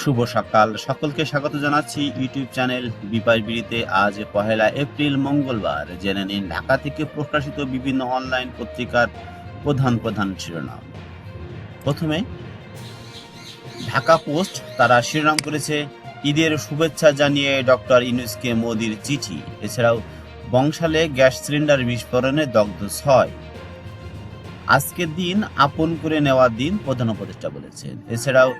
শুভ সকাল। সকলকে স্বাগত জানাচ্ছি ইউটিউব চ্যানেল বিপাশ বিড়িতে। আজ পহেলা এপ্রিল, মঙ্গলবার। জেনে নিন, ঢাকা থেকে প্রকাশিত বিভিন্ন অনলাইন পত্রিকার প্রধান প্রধান শিরোনাম। প্রথমে, ঢাকা পোস্ট তারা শিরোনাম করেছে, ঈদের শুভেচ্ছা জানিয়ে ডক্টর ইউনুসকে মোদির চিঠি। এছাড়াও, বংশালে গ্যাস সিলিন্ডার বিস্ফোরণে দগ্ধ ছয়। আজকের দিন আপন করে নেওয়ার দিন প্রধান উপদেষ্টা বলেছেন। এছাড়াও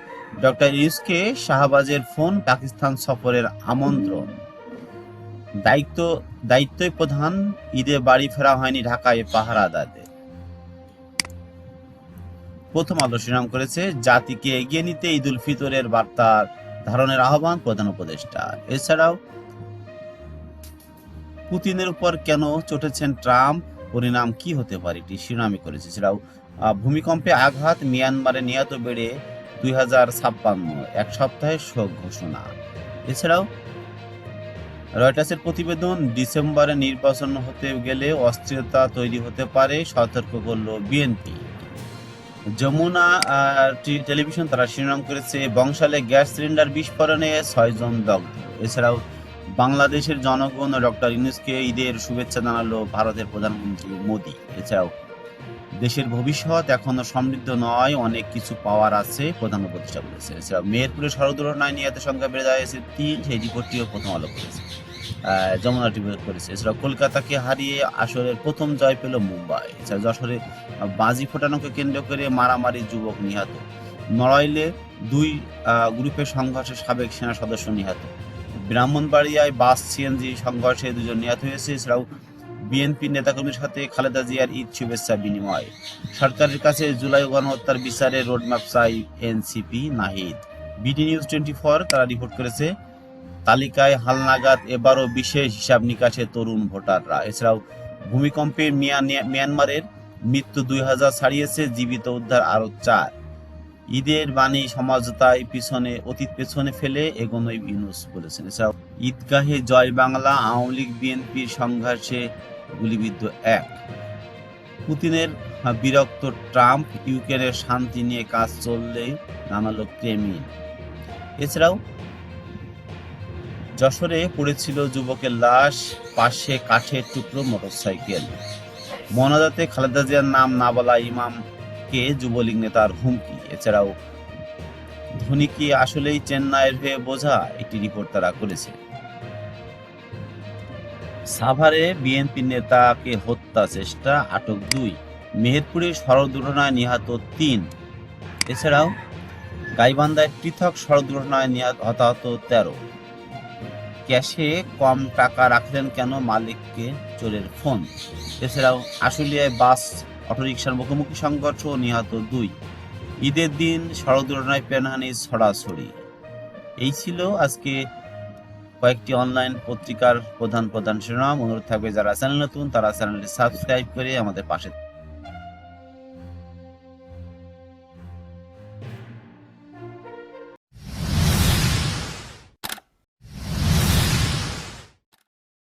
ডক্টর ইউসকে শাহবাজের ফোন পাকিস্তান সফরের আমন্ত্রণ। দায়িত্ব, দায়িত্বই প্রধান, ঈদে বাড়ি ফেরা হয়নি ঢাকায় পাহারাদারদের। প্রথম আলো শিরোনাম করেছে, জাতিকে এগিয়ে নিতে ঈদ উল ফিতরের বার্তার ধারণের আহ্বান প্রধান উপদেষ্টা। এছাড়াও পুতিনের উপর কেন চটেছেন ট্রাম্প? পরিণাম কি হতে পারে? এটি শিরোনামে করেছে। এছাড়াও ভূমিকম্পে আঘাত মিয়ানমারে নিহত বেড়ে দুই হাজার ছাপ্পান্ন, এক সপ্তাহে শোক ঘোষণা। এছাড়াও, রয়টার্সের প্রতিবেদন, ডিসেম্বরে নির্বাচন হতে গেলে অস্থিরতা তৈরি হতে পারে, সতর্ক করল বিএনপি। যমুনা টেলিভিশন তারা শিরোনাম করেছে, বংশালে গ্যাস সিলিন্ডার বিস্ফোরণে ছয়জন দগ্ধ। এছাড়াও বাংলাদেশের জনগণ ডক্টর ইউনুসকে ঈদের শুভেচ্ছা জানালো ভারতের প্রধানমন্ত্রী মোদী। এছাড়াও দেশের ভবিষ্যৎ এখনও সমৃদ্ধ নয়, অনেক কিছু পাওয়ার আছে, প্রধান উপদেষ্টা বলেছে এছাড়াও মেহেরপুরে সড়ক দুর্ঘটনায় নিহতের সংখ্যা বেড়ে দাঁড়িয়েছে তিন, সেই রিপোর্টটিও প্রথম আলো করেছে। যমুনা টিভি করেছে। এছাড়াও কলকাতাকে হারিয়ে আসরের প্রথম জয় পেল মুম্বাই। এছাড়া যশোরে বাজি ফোটানোকে কেন্দ্র করে মারামারি যুবক নিহত। নড়াইলে দুই গ্রুপের সংঘর্ষে সাবেক সেনা সদস্য নিহত। ব্রাহ্মণবাড়িয়ায় বাস, সিএনজি সংঘর্ষে দুজন নিহত হয়েছে। এছাড়াও বিএনপি নেতাকর্মীর সাথে খালেদা জিয়ার ঈদ শুভেচ্ছা বিনিময়। সরকারের কাছে জুলাই গণহত্যার বিচারে রোডম্যাপ চাই NCP, Nahid. BD news twenty four তারা রিপোর্ট করেছে, তালিকায় হালনাগাদ এবারও বিশেষ হিসাব নিকাশে তরুণ ভোটাররা। এছাড়াও ভূমিকম্পে মিয়ান- মিয়ানমারের মৃত্যু দুই হাজার ছাড়িয়েছে, জীবিত উদ্ধার আরও চার। ঈদের বাণী সমাজতায় পিছনে, অতীত পেছনে ফেলে এগোনোই ইউনুস বলেছেন। এছাড়াও ঈদগাহে জয় বাংলা, আওয়ামী লীগ, বিএনপির সংঘর্ষে গুলিবিদ্ধ এক। পুতিনের বিরক্ত ট্রাম্প ইউক্রেনের শান্তি নিয়ে কাজ চললে জানালো ক্রেমিন এছাড়াও যশোরে পড়েছিল যুবকের লাশ, পাশে কাঠের টুকরো মোটরসাইকেল। মনাজাতে খালেদা জিয়ার নাম না বলা ইমামকে যুবলীগ নেতার হুমকি? এছাড়াও, ধোনি কি আসলেই চেন্নাইয়ের হয়ে বোঝা একটি রিপোর্ট তারা করেছে? সাভারে বিএনপি নেতাকে হত্যা চেষ্টা, আটক দুই। মেহেরপুরে সড়ক দুর্ঘটনায় নিহত তিন। এছাড়াও, গাইবান্ধায় পৃথক সড়ক দুর্ঘটনায় নিহত, হতাহত তেরো। ক্যাশে কম টাকা রাখলেন কেন মালিককে চোরের ফোন? এছাড়াও, আশুলিয়ায় বাস অটোরিকশার মুখোমুখি সংঘর্ষ নিহত দুই। ঈদের দিন সড়ক দুর্ঘটনায় প্রাণহানি ছড়াছড়ি। এই ছিল আজকে কয়েকটি অনলাইন পত্রিকার প্রধান প্রধান শিরোনাম। অনুরোধ থাকবে যারা চ্যানেল নতুন, তারা চ্যানেলটি সাবস্ক্রাইব করে আমাদের পাশে